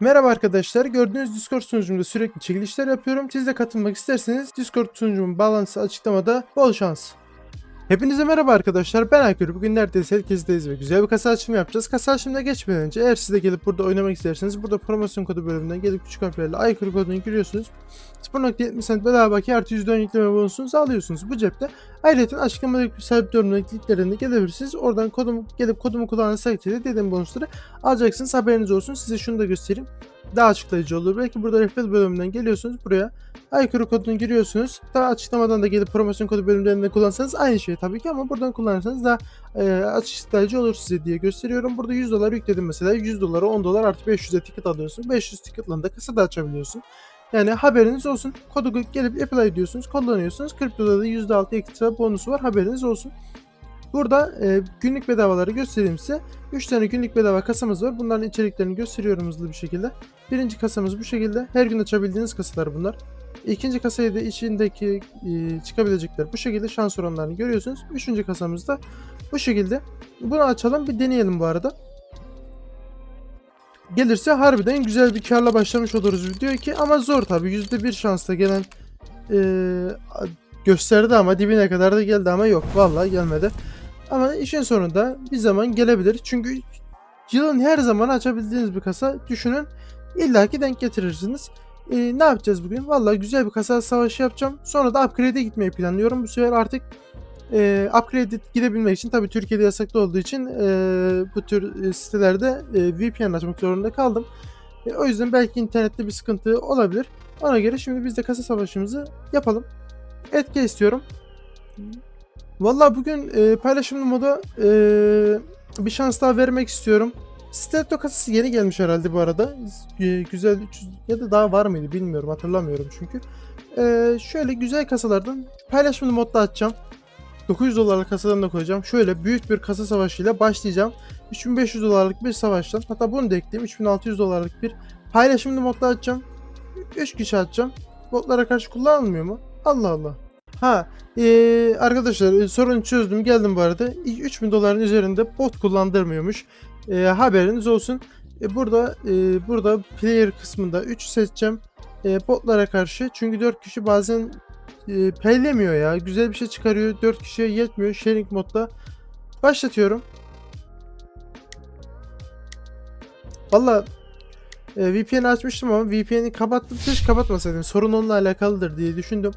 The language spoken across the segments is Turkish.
Merhaba arkadaşlar. Gördüğünüz Discord sunucumda sürekli çekilişler yapıyorum. Siz de katılmak isterseniz Discord sunucumun bağlantısı açıklamada. Bol şans. Hepinize merhaba arkadaşlar. Ben Aykır. Bugün neredeyse herkesteyiz ve güzel bir kasa açımı yapacağız. Kasa açımına geçmeden önce eğer siz de gelip burada oynamak isterseniz burada promosyon kodu bölümünden gelip küçük harflerle Aykır kodunu giriyorsunuz. 0.70 cent bedava bakiye artı %10 yükleme bonusunu sağlıyorsunuz bu cepte. Ayrıca açıklamadaki sahip yorumdaki linklerine gelebilirsiniz. Oradan kodumu gelip kodumu kullanırsanız takdirde dediğim bonusları alacaksınız. Haberiniz olsun. Size şunu da göstereyim. Daha açıklayıcı olur. Belki burada rehber bölümünden geliyorsunuz buraya. Aykırı kodunu giriyorsunuz. Daha açıklamadan da gelip promosyon kodu bölümlerinden kullansanız aynı şey tabii ki ama buradan kullanırsanız daha e, açıklayıcı olur size diye gösteriyorum. Burada 100 dolar yükledim mesela. 100 dolara 10 dolar artı 500'e ticket alıyorsun. 500 ticket'la da kasada açabiliyorsun. Yani haberiniz olsun. Kodu gelip apply ediyorsunuz, kullanıyorsunuz. Kriptoda da %6 ekstra bonusu var. Haberiniz olsun. Burada e, günlük bedavaları göstereyim size. 3 tane günlük bedava kasamız var. Bunların içeriklerini gösteriyorum hızlı bir şekilde. Birinci kasamız bu şekilde. Her gün açabildiğiniz kasalar bunlar. İkinci kasayı da içindeki e, çıkabilecekler bu şekilde şans oranlarını görüyorsunuz. Üçüncü kasamız da bu şekilde. Bunu açalım bir deneyelim bu arada. Gelirse harbiden güzel bir karla başlamış oluruz video ki ama zor tabi %1 şansla gelen e, gösterdi ama dibine kadar da geldi ama yok vallahi gelmedi. Ama işin sonunda bir zaman gelebilir. Çünkü yılın her zaman açabildiğiniz bir kasa düşünün illaki denk getirirsiniz. Ee, ne yapacağız bugün? Vallahi güzel bir kasa savaşı yapacağım. Sonra da upgrade'e gitmeyi planlıyorum. Bu sefer artık e, upgrade'e gidebilmek için tabii Türkiye'de yasaklı olduğu için e, bu tür e, sitelerde e, VPN açmak zorunda kaldım. E, o yüzden belki internette bir sıkıntı olabilir. Ona göre şimdi biz de kasa savaşımızı yapalım. Etki istiyorum. Vallahi bugün e, paylaşımlı moda e, bir şans daha vermek istiyorum. Stiletto kasası yeni gelmiş herhalde bu arada. E, güzel 300 ya da daha var mıydı bilmiyorum hatırlamıyorum çünkü. E, şöyle güzel kasalardan paylaşımlı modda açacağım. 900 dolarlık kasadan da koyacağım. Şöyle büyük bir kasa savaşıyla başlayacağım. 3500 dolarlık bir savaştan hatta bunu da ekleyeyim 3600 dolarlık bir paylaşımlı modda açacağım. 3 kişi açacağım. Botlara karşı kullanılmıyor mu? Allah Allah. Ha ee, arkadaşlar e, sorunu çözdüm geldim bu arada. 3000 doların üzerinde bot kullandırmıyormuş. E, haberiniz olsun. E, burada e, burada player kısmında 3 seçeceğim. E, botlara karşı. Çünkü 4 kişi bazen e, peylemiyor ya. Güzel bir şey çıkarıyor. 4 kişiye yetmiyor. Sharing modda. Başlatıyorum. Valla e, VPN açmıştım ama VPN'i kapattım. Keşke kapatmasaydım. Sorun onunla alakalıdır diye düşündüm.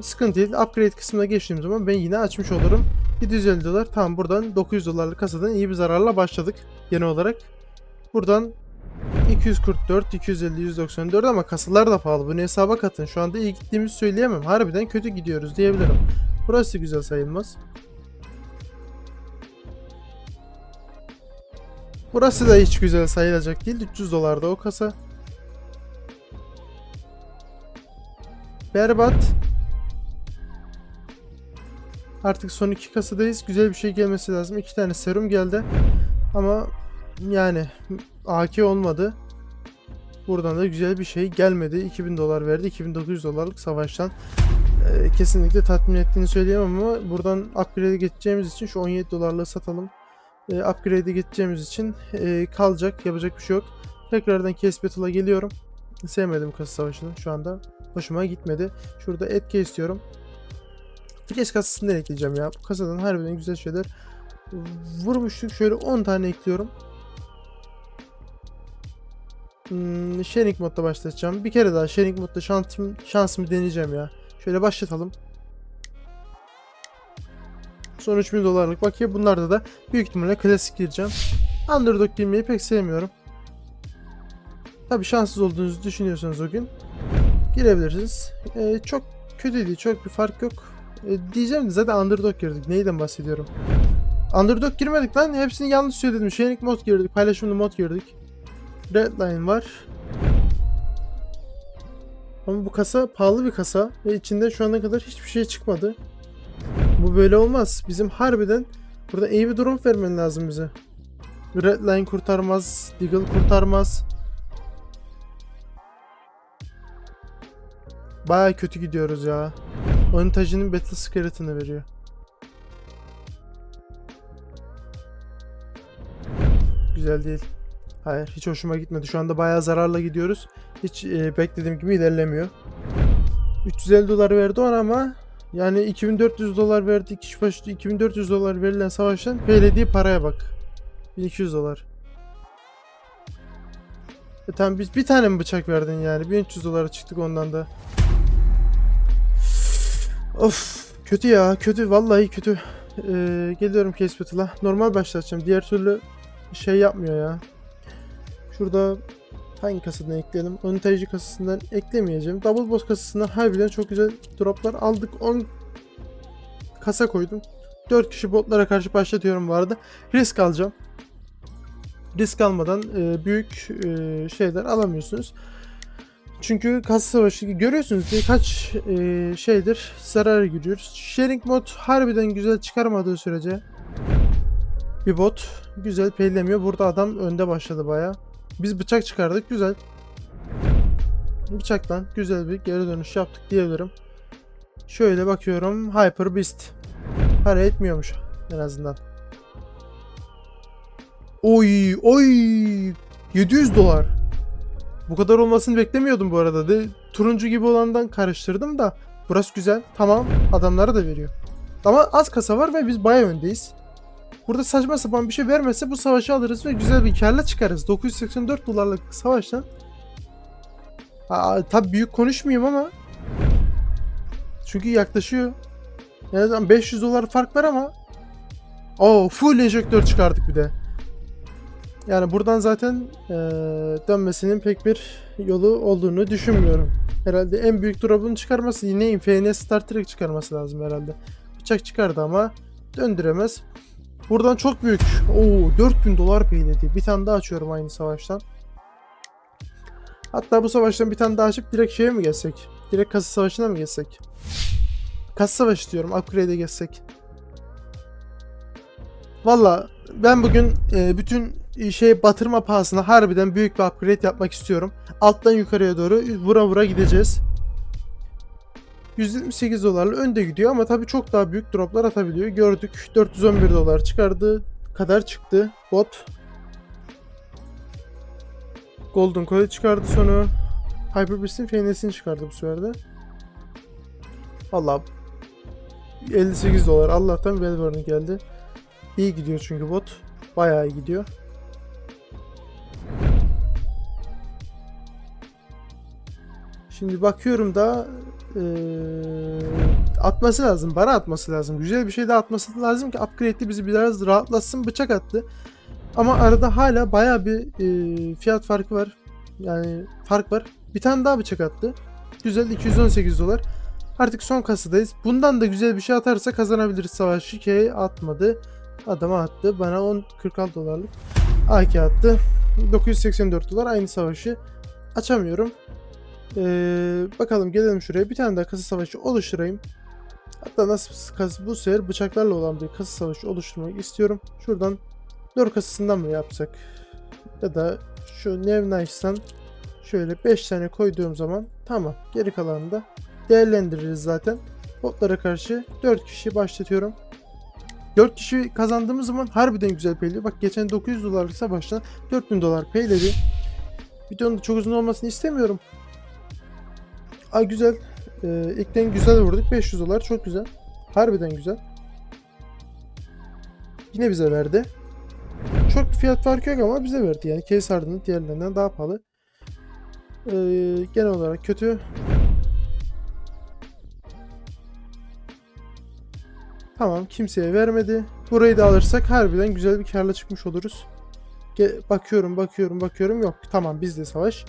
Sıkıntı değil. Upgrade kısmına geçtiğim zaman ben yine açmış olurum. 750 dolar. Tamam buradan 900 dolarlık kasadan iyi bir zararla başladık genel olarak. Buradan 244, 250, 194 ama kasalar da pahalı. Bunu hesaba katın. Şu anda iyi gittiğimizi söyleyemem. Harbiden kötü gidiyoruz diyebilirim. Burası güzel sayılmaz. Burası da hiç güzel sayılacak değil. 300 dolarda o kasa. Berbat. Artık son iki kasadayız. Güzel bir şey gelmesi lazım. İki tane serum geldi. Ama yani AK olmadı. Buradan da güzel bir şey gelmedi. 2000 dolar verdi. 2900 dolarlık savaştan e, kesinlikle tatmin ettiğini söyleyemem ama buradan upgrade'e geçeceğimiz için şu 17 dolarlığı satalım. E, upgrade'e geçeceğimiz için e, kalacak. Yapacak bir şey yok. Tekrardan Case Battle'a geliyorum. Sevmedim kasa savaşını şu anda. Hoşuma gitmedi. Şurada etki istiyorum. Vites kasasından ekleyeceğim ya. Bu kasadan harbiden güzel şeyler vurmuştuk. Şöyle 10 tane ekliyorum. Hmm, sharing modda başlatacağım. Bir kere daha sharing modda şansım, şansımı deneyeceğim ya. Şöyle başlatalım. Son 3000 dolarlık bakiye. Bunlarda da büyük ihtimalle klasik gireceğim. Underdog girmeyi pek sevmiyorum. Tabi şanssız olduğunuzu düşünüyorsanız o gün girebilirsiniz. Ee, çok kötü değil. Çok bir fark yok. E, diyeceğim de zaten underdog girdik. Neyden bahsediyorum? Underdog girmedik lan. Hepsini yanlış söyledim. Sharing mod girdik. Paylaşımlı mod girdik. Redline var. Ama bu kasa pahalı bir kasa. Ve içinde şu ana kadar hiçbir şey çıkmadı. Bu böyle olmaz. Bizim harbiden burada iyi bir drop vermen lazım bize. Redline kurtarmaz. Deagle kurtarmaz. Baya kötü gidiyoruz ya. Tacının Battle Skeleton'ı veriyor. Güzel değil. Hayır hiç hoşuma gitmedi. Şu anda bayağı zararla gidiyoruz. Hiç e, beklediğim gibi ilerlemiyor. 350 dolar verdi ona ama yani 2400 dolar verdi. Kişi başı 2400 dolar verilen savaştan belediye paraya bak. 1200 dolar. E tamam biz bir tane mi bıçak verdin yani? 1300 dolara çıktık ondan da. Of kötü ya kötü vallahi kötü. Ee, geliyorum Case. Normal başlatacağım. Diğer türlü şey yapmıyor ya. Şurada hangi kasadan ekleyelim? Önteyici kasasından eklemeyeceğim. Double Boss kasasından harbiden çok güzel droplar aldık. 10 kasa koydum. 4 kişi botlara karşı başlatıyorum bu arada. Risk alacağım. Risk almadan e, büyük e, şeyler alamıyorsunuz. Çünkü kasa savaşı görüyorsunuz birkaç e, şeydir zarar görüyoruz. Sharing mod harbiden güzel çıkarmadığı sürece bir bot güzel peylemiyor. Burada adam önde başladı baya. Biz bıçak çıkardık güzel. Bıçaktan güzel bir geri dönüş yaptık diyebilirim. Şöyle bakıyorum Hyper Beast. Para etmiyormuş en azından. Oy oy 700 dolar. Bu kadar olmasını beklemiyordum bu arada. De, turuncu gibi olandan karıştırdım da. Burası güzel. Tamam. Adamlara da veriyor. Ama az kasa var ve biz baya öndeyiz. Burada saçma sapan bir şey vermese bu savaşı alırız ve güzel bir karla çıkarız. 984 dolarlık savaştan. Aa, tabi büyük konuşmayayım ama. Çünkü yaklaşıyor. Yani 500 dolar fark var ama. Oo full enjektör çıkardık bir de. Yani buradan zaten eee, dönmesinin pek bir yolu olduğunu düşünmüyorum. Herhalde en büyük drop'unu çıkarması yine Infinite Star Trek çıkarması lazım herhalde. Bıçak çıkardı ama döndüremez. Buradan çok büyük. Oo 4000 dolar peynedi. Bir tane daha açıyorum aynı savaştan. Hatta bu savaştan bir tane daha açıp direkt şeye mi geçsek? Direkt kasa savaşına mı geçsek? Kasa savaşı diyorum. Upgrade'e geçsek. Valla ben bugün e, bütün şey batırma pahasına harbiden büyük bir upgrade yapmak istiyorum. Alttan yukarıya doğru vura vura gideceğiz. 178 dolarla önde gidiyor ama tabii çok daha büyük droplar atabiliyor. Gördük 411 dolar çıkardığı kadar çıktı bot. Golden Coil'i çıkardı sonra. Hyper Beast'in FNS'ini çıkardı bu sefer de. Allah 58 dolar Allah'tan Welborn geldi. İyi gidiyor çünkü bot. Bayağı iyi gidiyor. Şimdi bakıyorum da eee, atması lazım. Bana atması lazım. Güzel bir şey de atması lazım ki upgrade'li bizi biraz rahatlatsın. Bıçak attı. Ama arada hala bayağı bir eee, fiyat farkı var. Yani fark var. Bir tane daha bıçak attı. Güzel 218 dolar. Artık son kasadayız. Bundan da güzel bir şey atarsa kazanabiliriz savaşı ki atmadı. Adama attı. Bana 10 46 dolarlık AK attı. 984 dolar aynı savaşı açamıyorum. Ee, bakalım gelelim şuraya. Bir tane daha kasa savaşı oluşturayım. Hatta nasıl bu sefer bıçaklarla olan bir kasa savaşı oluşturmak istiyorum. Şuradan dört kasasından mı yapsak? Ya da şu New Nice'dan şöyle 5 tane koyduğum zaman tamam. Geri kalanını da değerlendiririz zaten. Botlara karşı 4 kişi başlatıyorum. 4 kişi kazandığımız zaman harbiden güzel payladı. Bak geçen 900 dolarlık savaşta 4000 dolar payledi. Videonun çok uzun olmasını istemiyorum. Ay güzel. Ee, ilkten güzel vurduk. 500 dolar çok güzel. Harbiden güzel. Yine bize verdi. Çok fiyat farkı yok ama bize verdi. Yani case hard'ının diğerlerinden daha pahalı. Ee, genel olarak kötü. Tamam kimseye vermedi. Burayı da alırsak harbiden güzel bir karla çıkmış oluruz. Ge- bakıyorum bakıyorum bakıyorum yok. Tamam bizde savaş.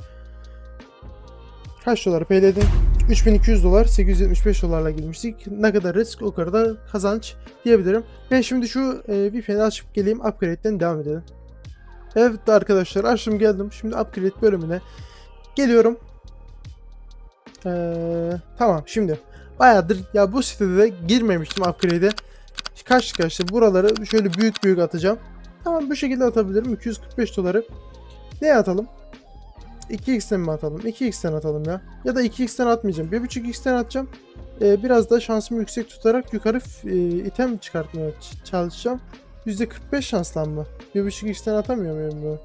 Kaç dolar payladın? 3200 dolar 875 dolarla girmiştik. Ne kadar risk o kadar kazanç diyebilirim. Ben şimdi şu e, VPN'i açıp geleyim upgrade'den devam edelim. Evet arkadaşlar açtım geldim. Şimdi upgrade bölümüne geliyorum. Ee, tamam şimdi bayağıdır ya bu sitede de girmemiştim upgrade'e. Kaç kaçtı buraları şöyle büyük büyük atacağım. Tamam bu şekilde atabilirim 245 doları. Ne atalım? 2x'ten mi atalım? 2x'ten atalım ya. Ya da 2x'ten atmayacağım. 1.5x'ten atacağım. Ee, biraz da şansımı yüksek tutarak yukarı e, item çıkartmaya çalışacağım. %45 şanslan mı? 1.5x'ten atamıyor muyum bu?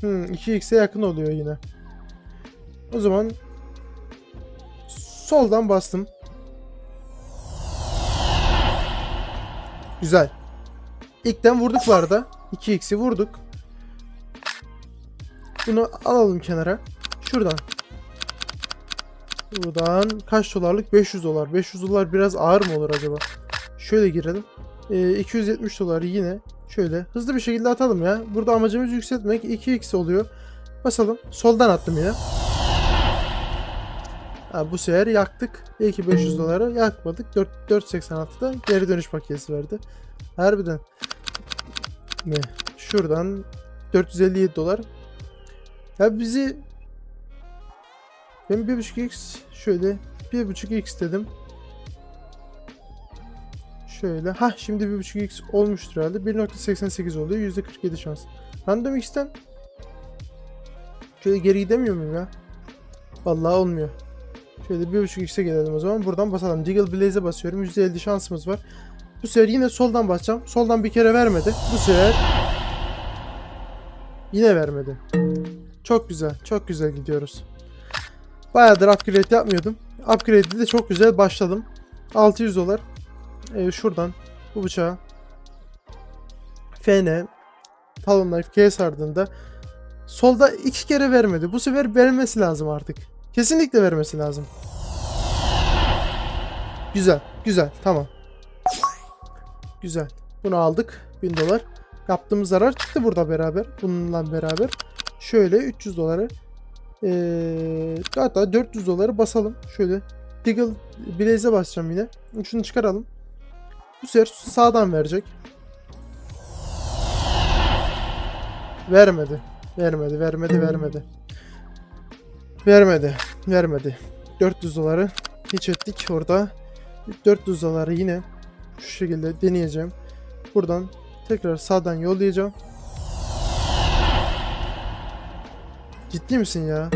Hmm, 2x'e yakın oluyor yine. O zaman soldan bastım. Güzel. İlkten vurduk bu arada. 2x'i vurduk. Bunu alalım kenara. Şuradan. Buradan kaç dolarlık? 500 dolar. 500 dolar biraz ağır mı olur acaba? Şöyle girelim. Ee, 270 dolar yine. Şöyle hızlı bir şekilde atalım ya. Burada amacımız yükseltmek. 2x oluyor. Basalım. Soldan attım yine. Ha, bu sefer yaktık. Belki 500 doları yakmadık. 4 4.86'da geri dönüş paketi verdi. Harbiden. Ne? Şuradan 457 dolar. Ya bizi ben 1.5x şöyle 1.5x dedim. Şöyle. Ha şimdi 1.5x olmuştur herhalde. 1.88 oluyor. %47 şans. Random x'ten şöyle geri gidemiyor muyum ya? Vallahi olmuyor. Şöyle 1.5x'e gelelim o zaman. Buradan basalım. Deagle Blaze'e basıyorum. %50 şansımız var. Bu sefer yine soldan basacağım. Soldan bir kere vermedi. Bu sefer yine vermedi. Çok güzel. Çok güzel gidiyoruz. Bayağıdır upgrade yapmıyordum. Upgrade'de de çok güzel başladım. 600 dolar. Ee, şuradan bu bıçağı FN Talon Knife K sardığında solda iki kere vermedi. Bu sefer vermesi lazım artık. Kesinlikle vermesi lazım. Güzel. Güzel. Tamam. Güzel. Bunu aldık. 1000 dolar. Yaptığımız zarar çıktı burada beraber. Bununla beraber. Şöyle 300 doları ee, hatta 400 doları basalım. Şöyle Deagle Blaze'e basacağım yine. Şunu çıkaralım. Bu sefer sağdan verecek. Vermedi. Vermedi, vermedi, vermedi. Vermedi, vermedi. 400 doları hiç ettik orada. 400 doları yine şu şekilde deneyeceğim. Buradan tekrar sağdan yollayacağım. Ciddi misin ya?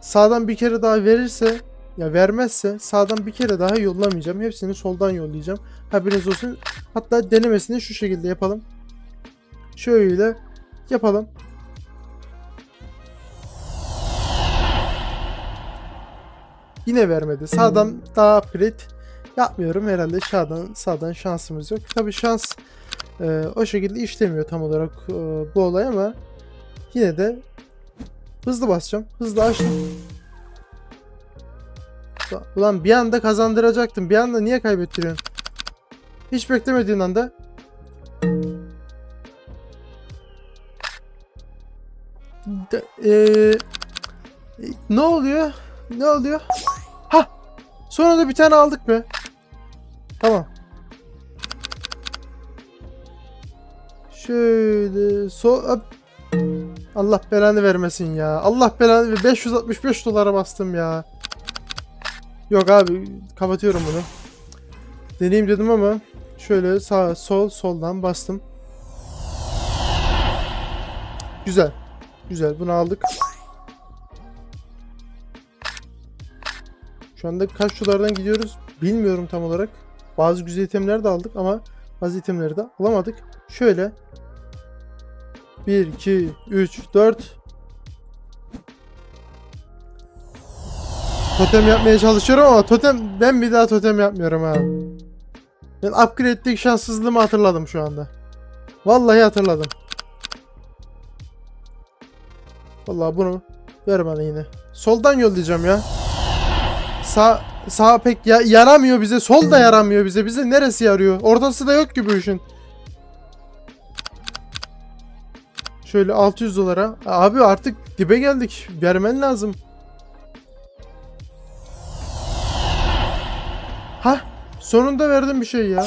Sağdan bir kere daha verirse ya vermezse sağdan bir kere daha yollamayacağım. Hepsini soldan yollayacağım. Haberiniz olsun. Hatta denemesini şu şekilde yapalım. Şöyle yapalım. Yine vermedi. Sağdan daha upgrade yapmıyorum herhalde. Sağdan sağdan şansımız yok. Tabi şans e, o şekilde işlemiyor tam olarak e, bu olay ama yine de hızlı basacağım. Hızlı açtım. Ulan bir anda kazandıracaktım. Bir anda niye kaybettiriyorsun? Hiç beklemediğin anda. De, eee, ne oluyor? Ne oluyor? Ha! Sonra da bir tane aldık mı? Tamam. Şöyle so. Allah belanı vermesin ya. Allah belanı 565 dolara bastım ya. Yok abi kapatıyorum bunu. Deneyeyim dedim ama şöyle sağ sol soldan bastım. Güzel. Güzel bunu aldık. Şu anda kaç dolardan gidiyoruz bilmiyorum tam olarak. Bazı güzel itemler de aldık ama bazı itemleri de alamadık. Şöyle 1 2 3 4 Totem yapmaya çalışıyorum ama totem ben bir daha totem yapmıyorum ha. Ben upgrade'deki şanssızlığımı hatırladım şu anda. Vallahi hatırladım. Vallahi bunu ver bana yine. Soldan yollayacağım ya. Sağ sağ pek ya, yaramıyor bize. Sol da yaramıyor bize. Bize neresi yarıyor? Ortası da yok gibi bu. Şöyle 600 dolara. Abi artık dibe geldik. Vermen lazım. Ha, sonunda verdim bir şey ya.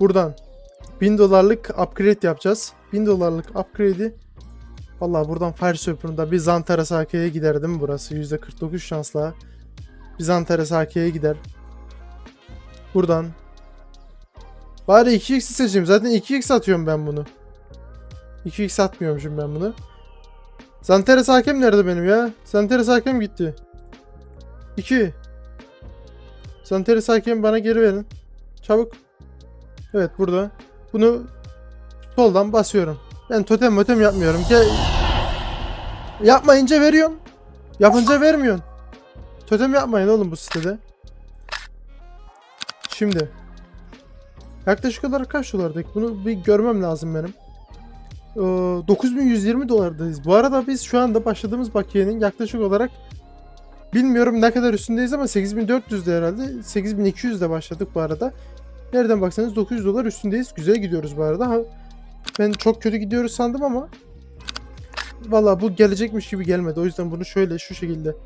Buradan 1000 dolarlık upgrade yapacağız. 1000 dolarlık upgrade'i Vallahi buradan Fire Serpent'da bir Zantara Sake'ye gider değil mi burası? %49 şansla. Bir Zantara Sake'ye gider. Buradan. Bari 2x seçeyim. Zaten 2x atıyorum ben bunu. 2x atmıyormuşum ben bunu. Zanteres hakem nerede benim ya? Zanteres hakem gitti. 2. Zanteres hakem bana geri verin. Çabuk. Evet burada. Bunu soldan basıyorum. Ben totem motem yapmıyorum. Gel. Yapmayınca veriyorum. Yapınca vermiyorsun. Totem yapmayın oğlum bu sitede. Şimdi. Yaklaşık olarak kaç dolardık? Bunu bir görmem lazım benim. Ee, 9120 dolardayız. Bu arada biz şu anda başladığımız bakiyenin yaklaşık olarak bilmiyorum ne kadar üstündeyiz ama 8400'de herhalde. 8200'de başladık bu arada. Nereden baksanız 900 dolar üstündeyiz. Güzel gidiyoruz bu arada. Ha, ben çok kötü gidiyoruz sandım ama Valla bu gelecekmiş gibi gelmedi. O yüzden bunu şöyle şu şekilde.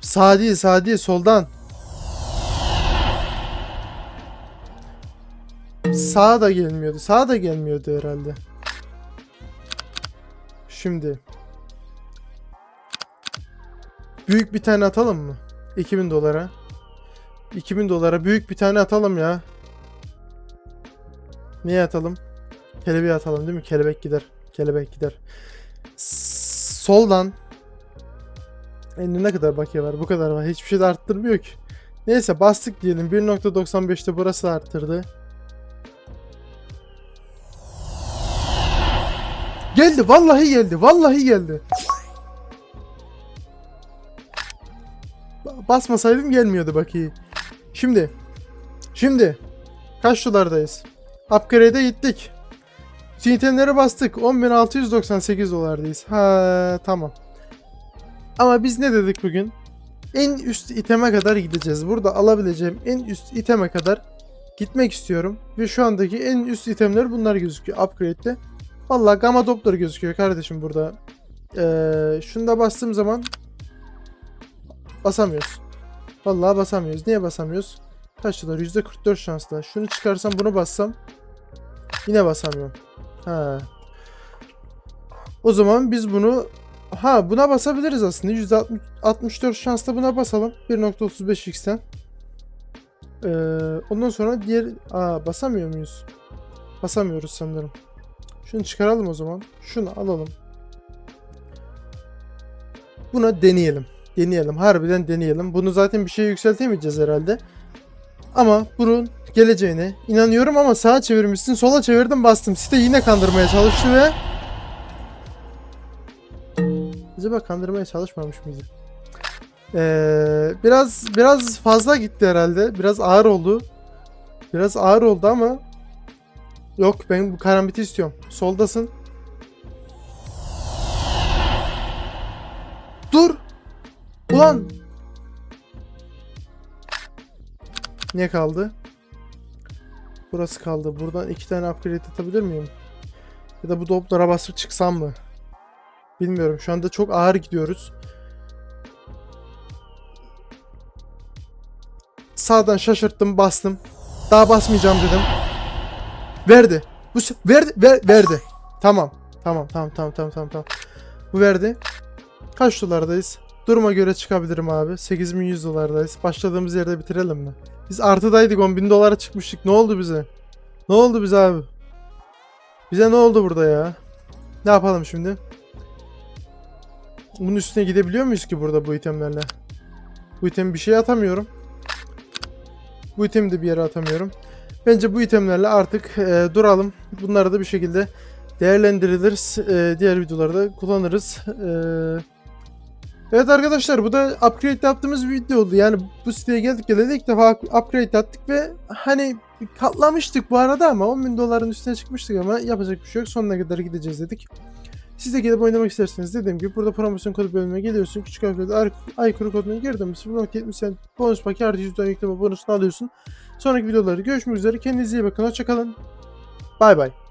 Sağ değil sağ değil soldan. Sağa da gelmiyordu. Sağa da gelmiyordu herhalde. Şimdi. Büyük bir tane atalım mı? 2000 dolara. 2000 dolara büyük bir tane atalım ya. Niye atalım? Kelebeği atalım değil mi? Kelebek gider. Kelebek gider. S- Soldan. Elinde ne kadar bakiye var? Bu kadar var. Hiçbir şey de arttırmıyor ki. Neyse bastık diyelim. 1.95'te burası arttırdı. Geldi. Vallahi geldi. Vallahi geldi. Ba- Basmasaydım gelmiyordu bakiye. Şimdi. Şimdi. Kaç dolardayız? Upgrade'e gittik. Tintenlere bastık. 10.698 dolardayız. Ha tamam. Ama biz ne dedik bugün? En üst iteme kadar gideceğiz. Burada alabileceğim en üst iteme kadar gitmek istiyorum. Ve şu andaki en üst itemler bunlar gözüküyor. Upgrade'de. Vallahi gamma Doppler gözüküyor kardeşim burada. Ee, şunu da bastığım zaman basamıyoruz. Vallahi basamıyoruz. Niye basamıyoruz? Kaç dolar? %44 şansla. Şunu çıkarsam bunu bassam yine basamıyorum. Ha. O zaman biz bunu ha buna basabiliriz aslında. %60 64 şansla buna basalım. 1.35x'ten. Ee, ondan sonra diğer aa basamıyor muyuz? Basamıyoruz sanırım. Şunu çıkaralım o zaman. Şunu alalım. Buna deneyelim. Deneyelim. Harbiden deneyelim. Bunu zaten bir şey yükseltemeyeceğiz herhalde. Ama bunun geleceğine inanıyorum ama sağa çevirmişsin. Sola çevirdim bastım. Site yine kandırmaya çalıştı ve Acaba kandırmaya çalışmamış mıydı? Ee, biraz biraz fazla gitti herhalde. Biraz ağır oldu. Biraz ağır oldu ama Yok ben bu karambiti istiyorum. Soldasın. Dur. Ulan. Ne kaldı? Burası kaldı. Buradan iki tane upgrade atabilir miyim? Ya da bu doplara basıp çıksam mı? Bilmiyorum. Şu anda çok ağır gidiyoruz. Sağdan şaşırttım, bastım. Daha basmayacağım dedim. Verdi. Bu verdi, ver, verdi. Tamam. Tamam, tamam, tamam, tamam, tamam, tamam. Bu verdi. Kaç dolardayız? Duruma göre çıkabilirim abi. 8100 dolardayız. Başladığımız yerde bitirelim mi? Biz artıdaydık 10.000 dolara çıkmıştık. Ne oldu bize? Ne oldu bize abi? Bize ne oldu burada ya? Ne yapalım şimdi? Bunun üstüne gidebiliyor muyuz ki burada bu itemlerle? Bu item bir şey atamıyorum. Bu itemi de bir yere atamıyorum. Bence bu itemlerle artık e, duralım. Bunları da bir şekilde değerlendiririz. E, diğer videolarda kullanırız. E, evet arkadaşlar bu da upgrade yaptığımız bir video oldu. Yani bu siteye geldik geleli ilk defa upgrade yaptık ve hani katlamıştık bu arada ama 10.000 doların üstüne çıkmıştık ama yapacak bir şey yok. Sonuna kadar gideceğiz dedik. Siz de gelip oynamak isterseniz dediğim gibi burada promosyon kodu bölümüne geliyorsun. Küçük harflerde ay, aykırı kodunu girdim. 0.70 cent bonus paki artı %10 yükleme bonusunu alıyorsun. Sonraki videolarda görüşmek üzere. Kendinize iyi bakın. Hoşçakalın. Bay bay.